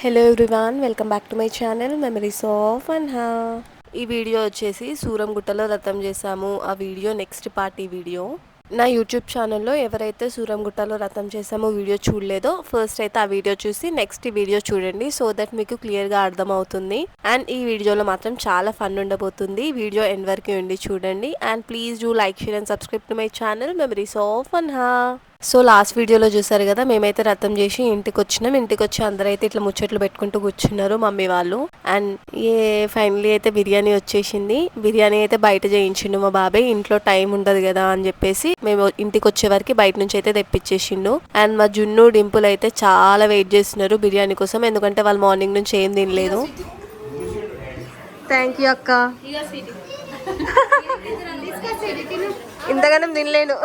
Hello everyone welcome back to my channel memories of and హా ఈ video వచ్చేసి సూరంగుట్టలో రథం చేసాము ఆ వీడియో నెక్స్ట్ పార్ట్ ఈ వీడియో. నా యూట్యూబ్ ఛానల్లో ఎవరైతే సూరంగుట్టలో రథం చేసామో వీడియో చూడలేదో ఫస్ట్ అయితే ఆ వీడియో చూసి నెక్స్ట్ ఈ వీడియో చూడండి సో దట్ మీకు క్లియర్గా అర్థమవుతుంది. అండ్ ఈ వీడియోలో మాత్రం చాలా ఫన్ ఉండబోతుంది. వీడియో ఎండ్ వరకు ఉండి చూడండి. And please do like share and subscribe to my channel memories of and హా సో లాస్ట్ వీడియోలో చూసారు కదా మేమైతే రథం చేసి ఇంటికి వచ్చినాం. ఇంటికి వచ్చి అందరైతే ఇట్లా ముచ్చట్లు పెట్టుకుంటూ కూర్చున్నారు మమ్మీ వాళ్ళు. అండ్ ఏ ఫైనలీ అయితే బిర్యానీ వచ్చేసింది. బిర్యానీ అయితే బయట చేయించిండు మా బాబాయ్. ఇంట్లో టైం ఉండదు కదా అని చెప్పేసి మేము ఇంటికి వచ్చే వరకు బయట నుంచి అయితే తెప్పించేసిండు. అండ్ మా జున్ను డింపుల్ అయితే చాలా వెయిట్ చేస్తున్నారు బిర్యానీ కోసం. ఎందుకంటే వాళ్ళు మార్నింగ్ నుంచి ఏం తినలేదు. థ్యాంక్ యూ అక్క. ఇంతగానం తినలేను.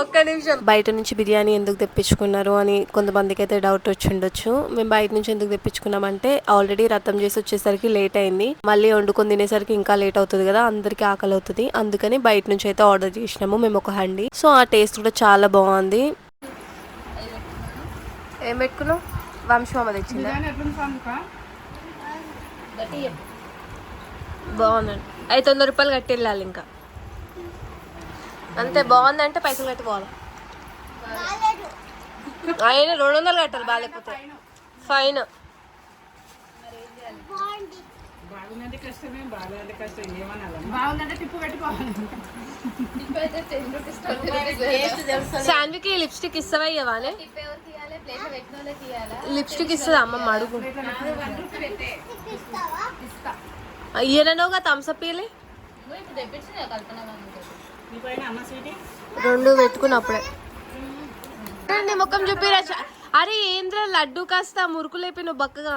ఒక్క నిమిషం. బయట నుంచి బిర్యానీ ఎందుకు తెప్పించుకున్నారు అని కొంతమందికి అయితే డౌట్ వచ్చి ఉండొచ్చు. మేము బయట నుంచి ఎందుకు తెప్పించుకున్నామంటే ఆల్రెడీ రథం చేసి వచ్చేసరికి లేట్ అయింది. మళ్ళీ వండుకొని తినేసరికి ఇంకా లేట్ అవుతుంది కదా అందరికి ఆకలి అవుతుంది. అందుకని బయట నుంచి అయితే ఆర్డర్ చేసినాము మేము ఒక హండి. సో ఆ టేస్ట్ కూడా చాలా బాగుంది. ఏం పెట్టుకున్నావు? వంశమామ తెచ్చిందా? బాగుందండి. ఐదు వందల రూపాయలు కట్టి వెళ్ళాలి ఇంకా. అంతే బాగుందంటే పైసలు కట్టుకోవాలి. ఆయన రెండు వందలు కట్టాలి బాగాలేకపోతే. ఫైన్. బాగున్నది కష్టమే బాగాలేదు కష్టం. ఏమనాలి? శాన్వికి లిప్స్టిక్ ఇస్తావా ఇవ్వాలి లిప్స్టిక్ ఇస్తుందా? అమ్మమ్మ అడుగు. ఇయ్యనగా థమ్స్అప్ ఇయ్యలే. రెండు పెట్టుకున్నప్పుడే. నీ ముఖం చూపిరా చ- అరే ఏంద్ర లడ్డు కాస్త మురుకు లేపి నువ్వు బక్కగా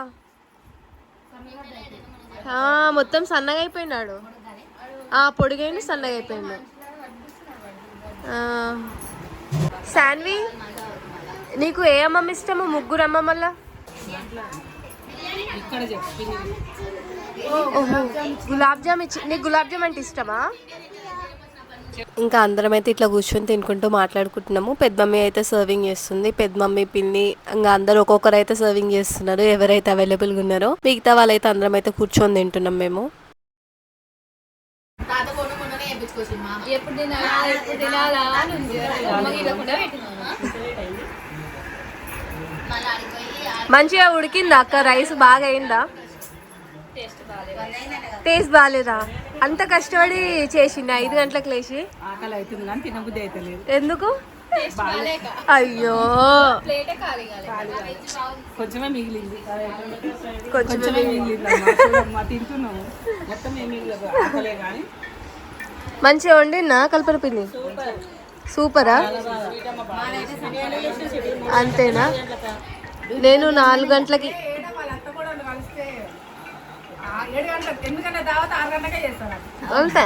మొత్తం సన్నగా అయిపోయినాడు. ఆ పొడిగైంది సన్నగా అయిపోయిండు ఆ, శాన్వి నీకు ఏ అమ్మమ్మ ఇష్టము? ముగ్గురు అమ్మమ్మల గులాబ్ జామ్ ఇచ్చి నీకు గులాబ్ జామ్ అంటే ఇష్టమా? ఇంకా అందరం అయితే ఇట్లా కూర్చొని తినుకుంటూ మాట్లాడుకుంటున్నాము. పెద్ద మమ్మీ అయితే సర్వింగ్ చేస్తుంది. పెద్ద మమ్మీ పిన్ని ఇంకా అందరు ఒక్కొక్కరు అయితే సర్వింగ్ చేస్తున్నారు. ఎవరైతే అవైలబుల్గా ఉన్నారో మిగతా వాళ్ళైతే అందరం అయితే కూర్చొని తింటున్నాం మేము. మంచిగా ఉడికిందా అక్క? రైస్ బాగా అయిందా? టేస్ట్ బాగాలేదా? అంత కష్టపడి చేసింది ఐదు గంటలకు లేచి? ఆకలి అవుతుంది కానీ తినబుద్ధి ఎందుకు? అయ్యో! ప్లేటే ఖాళీ కాలేదు. కొంచెమే మిగిలింది. కొంచెం కొంచెమే మిగిలింది. తింటున్నాము మొత్తం ఆకలే కానీ. మంచిగా వండినా కల్పన పిన్ని సూపరా. అంతేనా? నేను నాలుగు గంటలకి ఏడు గంటలకు ఎందుకంటే దావత ఆరు గంటలకే చేస్తారు అంతే.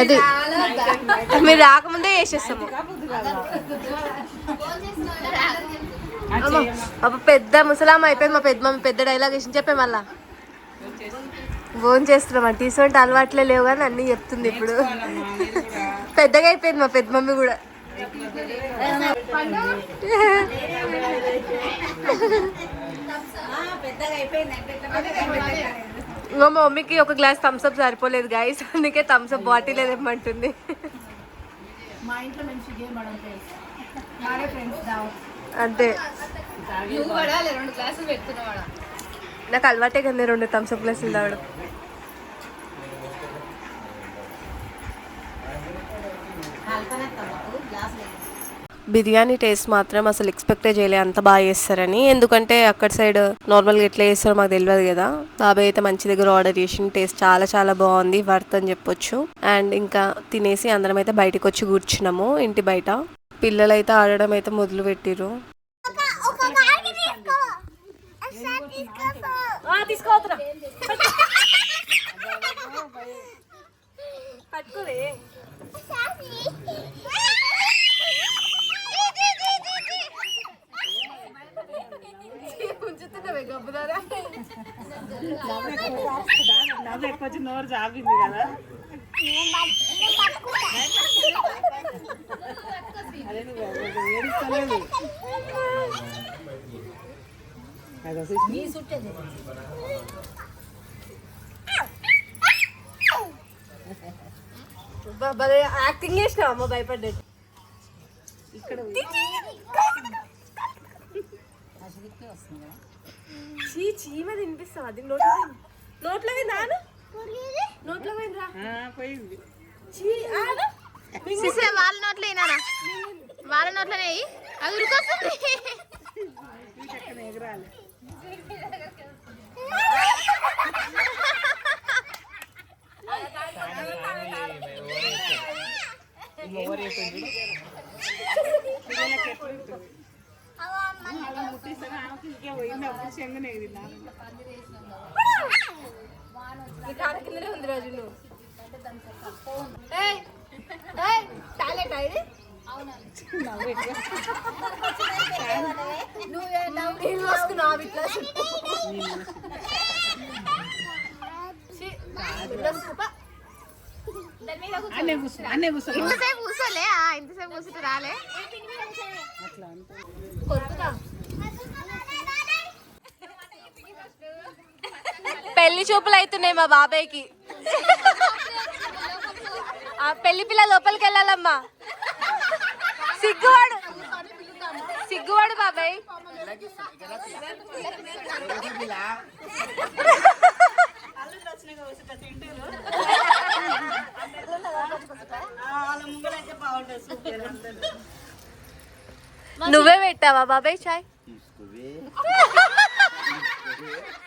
అది మీరు రాకముందే చేసేస్తాము. అమ్మ అబ్బ పెద్ద ముసలామ అయిపోయింది మా పెద్ద మమ్మీ పెద్ద డైలాగ్ వేసి చెప్పే మళ్ళా. ఫోన్ చేస్తున్నాం అంటే తీసుకుంటే అలవాట్లే లేవు కానీ అన్నీ చెప్తుంది ఇప్పుడు. పెద్దగా అయిపోయింది మా పెద్ద మమ్మీ కూడా. మా మమ్మీకి ఒక గ్లాస్ థమ్స్అప్ సరిపోలేదు గాయస్ అందుకే థమ్స్అప్ బాటిల్ మా ఇంట్లో మంచి గేమ్ దావత్ అంతే. నాకు అలవాటే కదా రెండు థమ్స్అప్ గ్లాసులు తాగడం. బిర్యానీ టేస్ట్ మాత్రం అసలు ఎక్స్పెక్టే చేయలే అంత బాగా చేస్తారని. ఎందుకంటే అక్కడ సైడ్ నార్మల్గా ఎట్లా చేస్తారో మాకు తెలియదు కదా. బాబాయ్ అయితే మంచి దగ్గర ఆర్డర్ చేసిన టేస్ట్ చాలా చాలా బాగుంది. వర్త్ అని చెప్పొచ్చు. అండ్ ఇంకా తినేసి అందరం అయితే బయటకు వచ్చి కూర్చున్నాము. ఇంటి బయట. పిల్లలు అయితే ఆడడం అయితే మొదలు పెట్టిరు పట్టుకోలే. ఉంచుతున్నావే గబ్బుదారా ఎక్కువ నోరు జాబింది కదా. అదే నువ్వు ఏడుస్తలేదు అది అసలు యాక్టింగ్ చేసినావు అమ్మ భయపడ్డట్టు. ఇక్కడ చీ చీమ తినిపిస్తావు? అది నోట్లో. నోట్లో నాను నోట్లో ఆ, పోయింది. చీ ఆను సిసే వాళ్ళ నోట్లో అయినా వాళ్ళ నోట్లోనే. అది ఉరికొస్తుంది. ఎగరాలి ఉంటుంది? ఆమెకి ఇంకే పోయింది అప్పుడు చెంగునే కిందనే ఉంది రాజు నువ్వు ఇది అన్నే కూర్చో ఇంతసేపు కూర్చోలే ఇంతసేపు కూర్చుంటే రాలే అట్లా అంతే కొరుకుతా. పెళ్ళి చూపులు అవుతున్నాయి మా బాబాయ్కి. ఆ పెళ్ళి పిల్ల లోపలికి వెళ్ళాలమ్మా. సిగ్గువాడు. సిగ్గువాడు బాబాయ్. నువ్వే పెట్టావా బాబాయ్ చాయ్?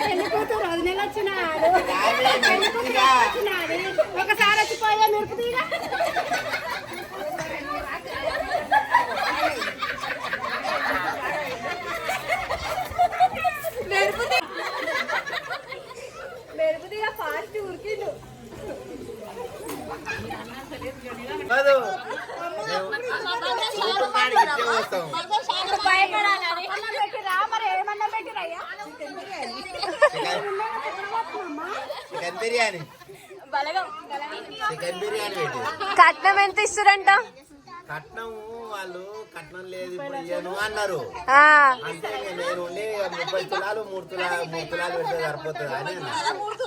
వెళ్ళిపోతారు వదిలేలు వచ్చినాడు ఒకసారి వచ్చిపోయా మెరుపు తీరా చికెన్ బిర్యానీ. చికెన్ బిర్యానీ. పెట్టి. కట్నం ఎంత ఇస్తారంట? కట్నం వాళ్ళు కట్నం లేదు ఇప్పుడు ఇయ్యను అన్నారు. ఆ, అంటే నేను ముప్పై తులాలు మూడు తులాలు మూడు తులాలు పెడితే సరిపోతుంది అని.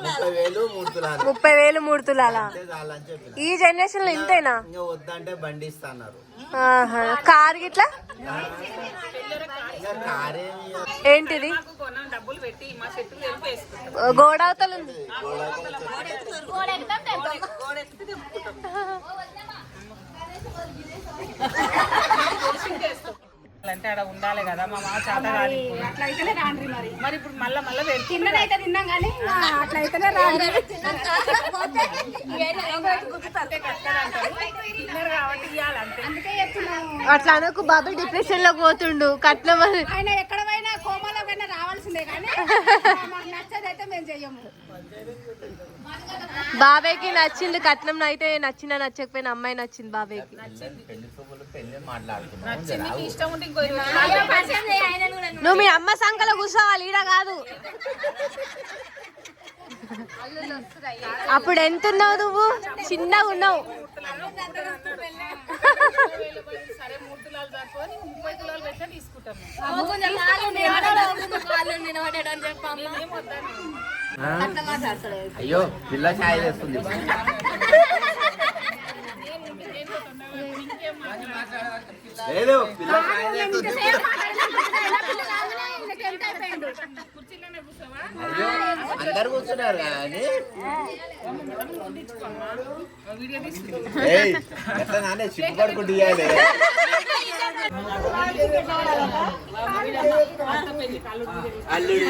ముప్పై వేలు మూడు తులాలు. ముప్పై వేలు మూడు తులాల. అంతే చాలని చెప్పిన. ఈ జనరేషన్లో ఇంతేనా? ఇంకా వద్దంటే బండి ఇస్తా అన్నారు ఆహా. కార్ గిట్లా? ఇంకా కారేమి ఏంటిది? డబ్బులు పెట్టి మా చెట్టులు వెళ్ళి వేసుకుంటాం గోడవతలు ఉంది అంటే ఆడ ఉండాలి కదా మా చేత కాదు ఇప్పుడు. అట్లా అయితేనే రాండ్రి మరి. మరి ఇప్పుడు మళ్ళా మళ్ళా తిన్నదైతే తిన్నాం కానీ అట్లా అయితేనే రాండ్రి తిన్నారు కాబట్టి ఇవ్వాలి అంతే అందుకే చెప్తున్నాము అట్లా అనకు బాబాయ్ డిప్రెషన్లో పోతుండు కట్నం అని ఆయన ఎక్కడ పోయినా కోమలో పోయినా రావాల్సిందే కానీ మాకు నచ్చదైతే మేము చెయ్యము. బాబాయ్కి నచ్చింది కట్నం అయితే నచ్చినా నచ్చకపోయినా అమ్మాయి నచ్చింది బాబాయ్కి నువ్వు మీ అమ్మ సంకలో కూర్చోవాలి ఈడ కాదు. అప్పుడు ఎంత ఉన్నావు నువ్వు? చిన్నగా ఉన్నావు. సరే అయ్యో పిల్ల ఛాయ్ చేస్తుంది లేదు పిల్ల ఛాయ్ చేస్తుంది అయ్యో అందరు కూర్చున్నారు కానీ. ఏయ్ ఎట్లా నానే సిగ్గుపడుకుంటూ ఇయ్యాలి. అల్లుడు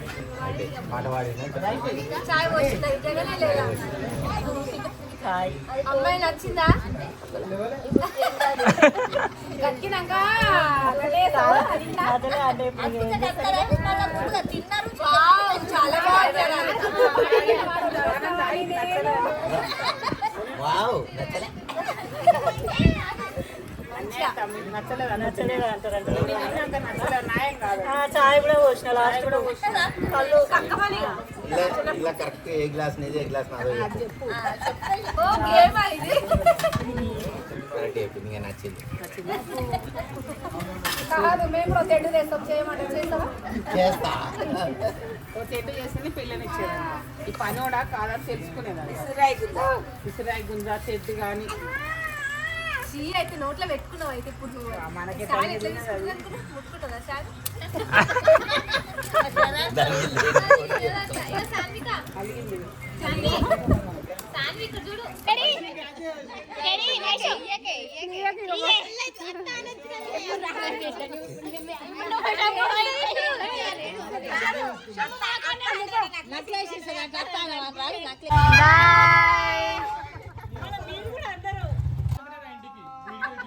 అమ్మాయి నచ్చిందా? కక్కినాక చాలా వావ్ నచ్చలే. చాయ్ కూడా పోసిన లాస్ట్ కూడా ఇలా ఇలా కరెక్ట్ ఏ గ్లాస్ నీది ఏ గ్లాస్ నాదో. చెప్పు. కరెక్ట్ చెప్పింది ఇంకా నచ్చింది. కాదు మేము కూడా తెడ్డు తెస్తాం చేయమంటే. చేస్తావా? చేస్తా. చేస్తేనే పిల్లని ఇచ్చేది ఈ పనోడా కాదని తెలుసుకునేది విసిరాయి గుంజా. చెట్టు కానీ చీ అయితే నోట్లో పెట్టుకున్నావు అయితే ఇప్పుడు నువ్వు మనకి చాయ్ ఎట్లా తీసుకుంటుంది అనుకున్నావు? ముట్టుకుంటుందా చాయ్? దానికి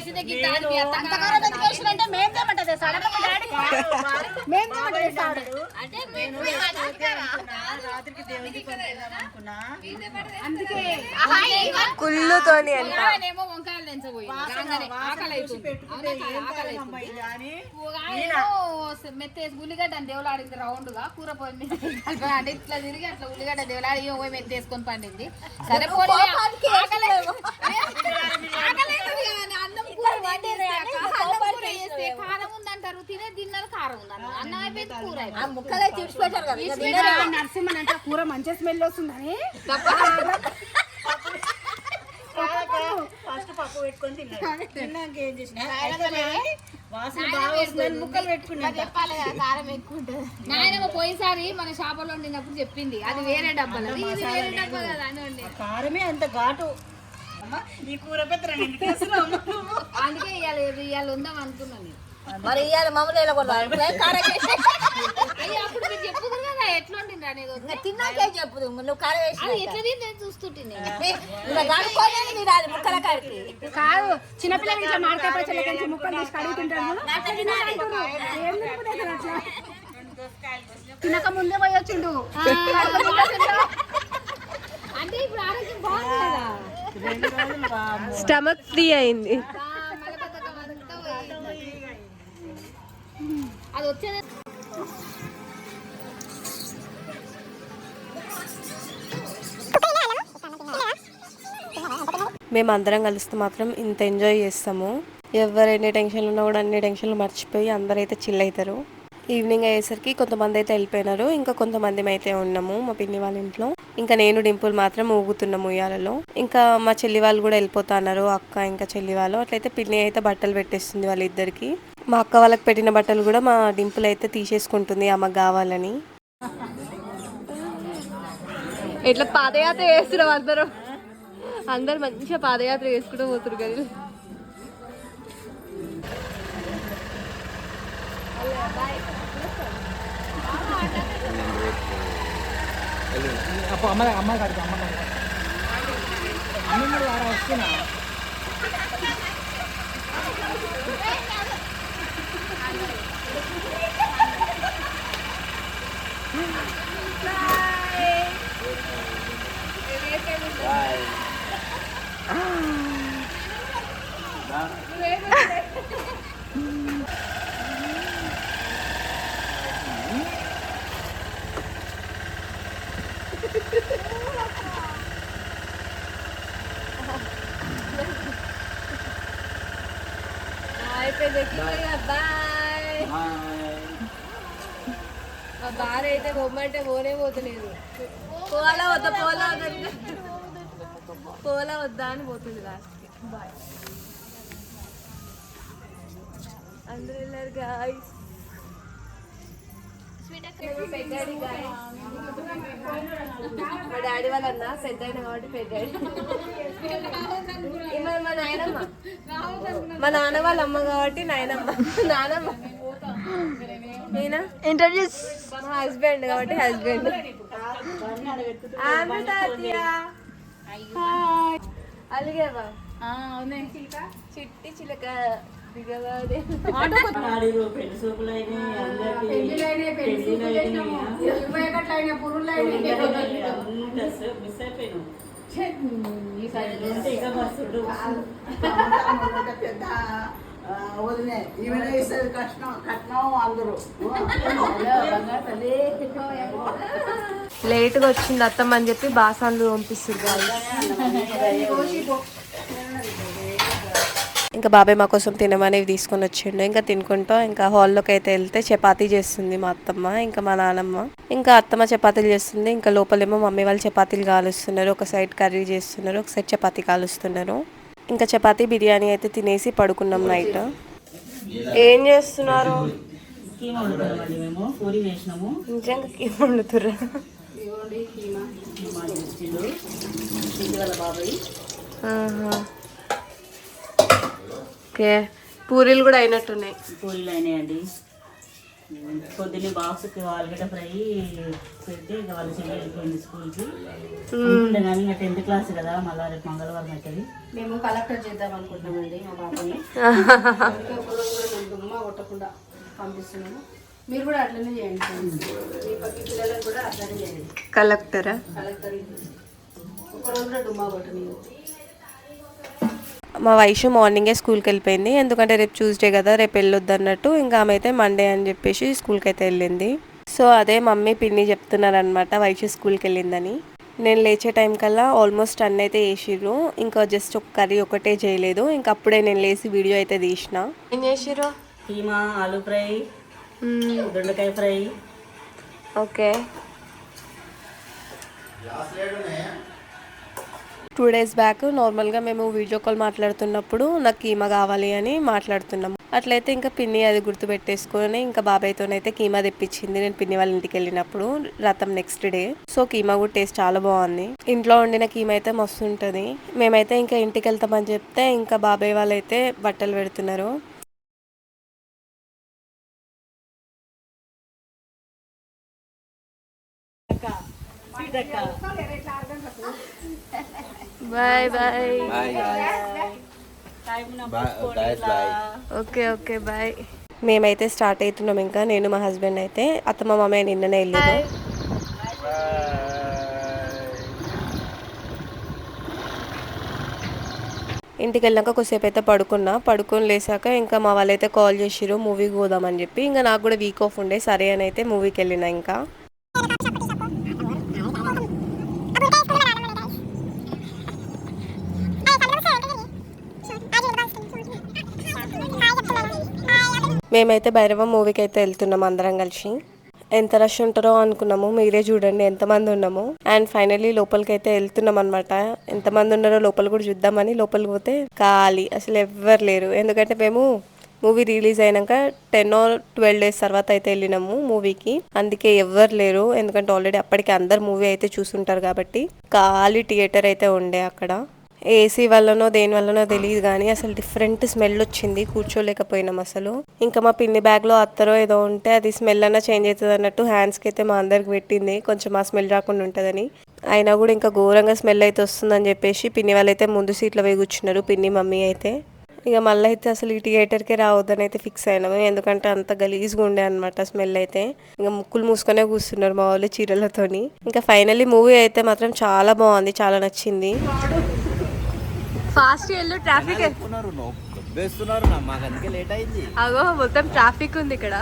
అంత కారం ఎందుకు వేసిరంటే మేం తేమంటది సడన్ మీ డాడీ మేం తేమంటది సాడు అందుకే కుళ్ళుతోని అంట. ఏమో వంకాయలు తెంచబోయి. ఆకలి మెత్తేసి ఉల్లిగడ్డ అని దేవులు ఆడింది రౌండ్గా కూర మీద కలిపి అంటే ఇట్లా తిరిగి అట్లా ఉల్లిగడ్డ దేవులాడి పోయి మెత్తేసుకొని పండింది. సరే పోనీ, ఆకలి ఆకలి కూర వండేసాక అన్నం కూర వేస్తే కారం ఉందంటారు తినే తిన్నారు కారం ఉందన్నారు అన్నం అయిపోయింది కూర అయిపోయింది. ముక్కలే చూసి నరసింహన్ అంటే కూర మంచి స్మెల్ వస్తుందని. ఫస్ట్ పప్పు పెట్టుకొని తిన్నాడు. తిన్నాక ఏం చేసిన వాసన బాగా వస్తుంది. ముక్కలు పెట్టుకున్నా చెప్పాలి కదా కారం ఎక్కువ ఉంటుంది. నాయనమ్మ పోయినసారి మన షాపులో వండినప్పుడు చెప్పింది. అది వేరే డబ్బాలు. ఇది వేరే డబ్బా కదా అని వండి. కారమే అంత ఘాటు. అమ్మ, ఈ కూర పెద్ద అందుకే ఇవాళ ఇవాళ ఉందాం అనుకున్నాను నేను. మరి ఇవాళ మమ్మల్ని కారం వేసి అయ్యో అప్పుడు మీరు చెప్పుదు కదా ఎట్లా వండింది అనేది వద్దు. తిన్నాకే చెప్పు నువ్వు కారం వేసి అది ఎట్లా మీరు అది ముక్కల కాడికి కాదు చిన్నపిల్లలకి ఇట్లా మాడకాయ పచ్చళ్ళ కంచి ముక్కలు తీసి కడుగుతుంటారు తినక ముందే పోయొచ్చిండు. అంటే ఇప్పుడు ఆరోగ్యం బాగుంది కదా. స్టమక్ ఫ్రీ అయింది. అది వచ్చేది మేము అందరం కలిస్తే మాత్రం ఇంత ఎంజాయ్ చేస్తాము. ఎవరు ఎన్ని టెన్షన్లు ఉన్నా కూడా అన్ని టెన్షన్లు మర్చిపోయి అందరైతే చిల్ అవుతారు. ఈవినింగ్ అయ్యేసరికి కొంతమంది అయితే వెళ్ళిపోయినారు. ఇంకా కొంతమంది అయితే ఉన్నాము మా పిన్ని వాళ్ళ ఇంట్లో. ఇంకా నేను డింపుల్ మాత్రం ఊగుతున్నాము ఉయ్యాలలో ఇంకా మా చెల్లి వాళ్ళు కూడా వెళ్ళిపోతున్నారు అక్క ఇంకా చెల్లి వాళ్ళు. అట్లయితే పిన్ని అయితే బట్టలు పెట్టేస్తుంది వాళ్ళిద్దరికి. మా అక్క వాళ్ళకి పెట్టిన బట్టలు కూడా మా డింపుల్ అయితే తీసేసుకుంటుంది ఆమెకు కావాలని. ఇట్లా పాదయాత్ర చేస్తున్నాం అందరూ? అందరు మంచిగా పాదయాత్ర చేసుకుంటూ పోతురు కదా. അപ്പോൾ അമ്മ അമ്മ കാണിക്കും അമ്മ കാണിക്കും അമ്മയോട് വേറെ അച്ഛനാ Bye. Bye. మా బార్ అయితే బొమ్మంటే పోనే పోతలేదు. పోలా వద్దా పోలా వద్దా పోలా వద్దా అని పోతుంది లాస్ట్కి బాయ్ అందరూ వెళ్ళారు గాయస్ మా డాడీ వాళ్ళ అన్న పెద్దాయన కాబట్టి పెద్దాడి మా నాయనమ్మ. మా నాన్న వాళ్ళ అమ్మ కాబట్టి నాయనమ్మ. నానమ్మ. ఇంట్రడ్యూస్ మా హస్బెండ్ కాబట్టి హస్బెండ్ ఆమె తాతయ్య. హాయ్ అలిగేవా? చిట్టి చిలక దిగవాదే. పెద్ద ఆ, వదిలే ఈమెనే ఇస్తుంది కష్టం కట్నం అందరూ. లేట్గా వచ్చింది అత్తమ్మ అని చెప్పి బాసాన్లు పంపిస్తుంది. ఇంకా బాబాయ్ మా కోసం తినమనేవి తీసుకొని వచ్చిండు. ఇంకా తినుకుంటూ ఇంకా హాల్లోకి అయితే వెళ్తే చపాతీ చేస్తుంది మా అత్తమ్మ ఇంకా మా నానమ్మ. ఇంకా అత్తమ్మ చపాతీలు చేస్తుంది ఇంకా లోపలేమో మమ్మీ వాళ్ళు చపాతీలు కాలుస్తున్నారు ఒక సైడ్ కర్రీ చేస్తున్నారు ఒక సైడ్ చపాతీ కాలుస్తున్నారు. ఇంకా చపాతీ బిర్యానీ అయితే తినేసి పడుకున్నాం నైట్. ఏం చేస్తున్నారు? నిజంగా ఏం వండుతుర్రా? ఓకే. పూరీలు కూడా అయినట్టున్నాయి. పూరీలు అయినాయండి. పొద్దున్నే బాక్స్కి ఆలుగడ్డ ఫ్రై పెడితే ఇక వాళ్ళ చెల్లి వెళ్ళిపోయింది స్కూల్కి కానీ ఇంకా టెన్త్ క్లాస్ కదా మళ్ళీ రేపు మంగళవారం అవుతుంది మేము కలెక్టర్ చేద్దాం అనుకుంటున్నామండి మా బాబాని. దుమ్మ కొట్టకుండా పంపిస్తున్నాము. మీరు కూడా అట్లనే చేయండి. మీ పక్క పిల్లలకు కూడా అట్లనే చేయండి. కలెక్టరా? కలెక్టర్ ఒకరోజు కూడా డుమ్మా కొట్టని మా వైషు మార్నింగే స్కూల్కి వెళ్ళిపోయింది. ఎందుకంటే రేపు ట్యూస్డే కదా రేపు వెళ్ళొద్దు అన్నట్టు. ఇంకా ఆమె అయితే మండే అని చెప్పేసి స్కూల్కి అయితే వెళ్ళింది. సో అదే మమ్మీ పిన్ని చెప్తున్నారనమాట వైషు స్కూల్కి వెళ్ళిందని. నేను లేచే టైం కల్లా ఆల్మోస్ట్ అన్నీ అయితే వేసిర్రు. ఇంకా జస్ట్ ఒక కర్రీ ఒకటే చేయలేదు. ఇంకా అప్పుడే నేను లేచి వీడియో అయితే తీసిన. ఏం చేసిర్రు? కీమా ఆలు ఫ్రై దొండకాయ fry. Okay. Two days back నార్మల్గా మేము వీడియో కాల్ మాట్లాడుతున్నప్పుడు నాకు కీమా కావాలి అని మాట్లాడుతున్నాము. అట్లయితే ఇంకా పిన్ని అది గుర్తు పెట్టేసుకొని ఇంకా బాబాయ్తోనైతే కీమా తెప్పించింది. నేను పిన్ని వాళ్ళ ఇంటికి వెళ్ళినప్పుడు రథం నెక్స్ట్ డే సో కీమా కూడా టేస్ట్ చాలా బాగుంది. ఇంట్లో వండిన కీమా అయితే మస్తు ఉంటుంది. మేమైతే ఇంకా ఇంటికి వెళ్తామని చెప్తే ఇంకా బాబాయ్ వాళ్ళైతే బట్టలు పెడుతున్నారు. Bye bye bye okay okay bye మేమైతే స్టార్ట్ అవుతున్నాం ఇంకా. నేను మా హస్బెండ్ అయితే అత్తమ్మ మామయ్య నిన్ననే వెళ్ళారు ఇంటికి వెళ్ళాక కొద్దిసేపు అయితే పడుకున్నా. పడుకొని లేసాక ఇంకా మా వాళ్ళైతే కాల్ చేసిర్రు మూవీకి పోదామని చెప్పి. ఇంకా నాకు కూడా వీక్ ఆఫ్ ఉండే. సరే అని అయితే మూవీకి వెళ్ళిన ఇంకా. మేమైతే భైరవ మూవీకి అయితే వెళ్తున్నాం అందరం కలిసి. ఎంత రష్ ఉంటారో అనుకున్నాము. మీరే చూడండి ఎంతమంది ఉన్నాము. అండ్ ఫైనల్లీ లోపలికి అయితే వెళ్తున్నాం అనమాట ఎంతమంది ఉన్నారో లోపల కూడా చూద్దామని లోపలికి పోతే ఖాళీ. అసలు ఎవ్వరు లేరు. ఎందుకంటే మేము మూవీ రిలీజ్ అయినాక టెన్ ఆర్ ట్వెల్వ్ డేస్ తర్వాత అయితే వెళ్ళినాము మూవీకి. అందుకే ఎవ్వరు లేరు. ఎందుకంటే ఆల్రెడీ అప్పటికి అందరు మూవీ అయితే చూసుంటారు కాబట్టి ఖాళీ థియేటర్ అయితే ఉండే అక్కడ. ఏసీ వల్లనో దేని వల్లనో తెలియదు కానీ అసలు డిఫరెంట్ స్మెల్ వచ్చింది. కూర్చోలేకపోయినాం అసలు. ఇంకా మా పిన్ని బ్యాగ్లో అత్తరో ఏదో ఉంటే అది స్మెల్ అన్నా చేంజ్ అవుతుంది అన్నట్టు హ్యాండ్స్కి అయితే మా అందరికి పెట్టింది. కొంచెం ఆ స్మెల్ రాకుండా ఉంటుందని. అయినా కూడా ఇంకా ఘోరంగా స్మెల్ అయితే వస్తుందని చెప్పేసి పిన్ని వాళ్ళు అయితే ముందు సీట్లో పోయి కూర్చున్నారు. పిన్ని మమ్మీ అయితే. ఇక మళ్ళీ అయితే అసలు ఈ థియేటర్కే రావద్దని అయితే ఫిక్స్ అయినాము. ఎందుకంటే అంత గలీజ్గా ఉండే అనమాట స్మెల్ అయితే. ఇంకా ముక్కులు మూసుకొనే కూర్చున్నారు మా వాళ్ళు చీరలతోని. ఇంకా ఫైనల్లీ మూవీ అయితే మాత్రం చాలా బాగుంది. చాలా నచ్చింది. ఫాస్ట్ వెళ్ళు ట్రాఫిక్ అగో మొత్తం ట్రాఫిక్ ఉంది ఇక్కడ.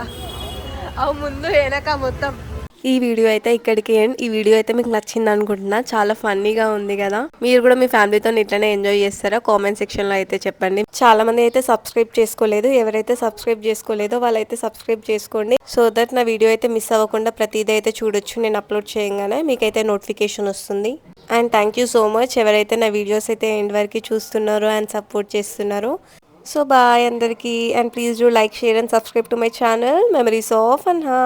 అవు ముందు వెనక మొత్తం. ఈ వీడియో అయితే ఇక్కడికి ఎండ్ ఈ వీడియో అయితే మీకు నచ్చింది అనుకుంటున్నా. చాలా ఫన్నీగా ఉంది కదా. మీరు కూడా మీ ఫ్యామిలీతో ఇట్లనే ఎంజాయ్ చేస్తారా కామెంట్ సెక్షన్లో అయితే చెప్పండి. చాలా మంది అయితే సబ్స్క్రైబ్ చేసుకోలేదు. ఎవరైతే సబ్స్క్రైబ్ చేసుకోలేదో వాళ్ళైతే సబ్స్క్రైబ్ చేసుకోండి. సో దట్ నా వీడియో అయితే మిస్ అవ్వకుండా ప్రతిదీ అయితే చూడొచ్చు. నేను అప్లోడ్ చేయగానే మీకైతే నోటిఫికేషన్ వస్తుంది. And thank you so much ఎవరైతే నా వీడియోస్ అయితే ఎండ్ వరకు చూస్తున్నారో అండ్ సపోర్ట్ చేస్తున్నారో. సో బాయ్ అందరికీ. And please do like share and subscribe to my channel memories of and హా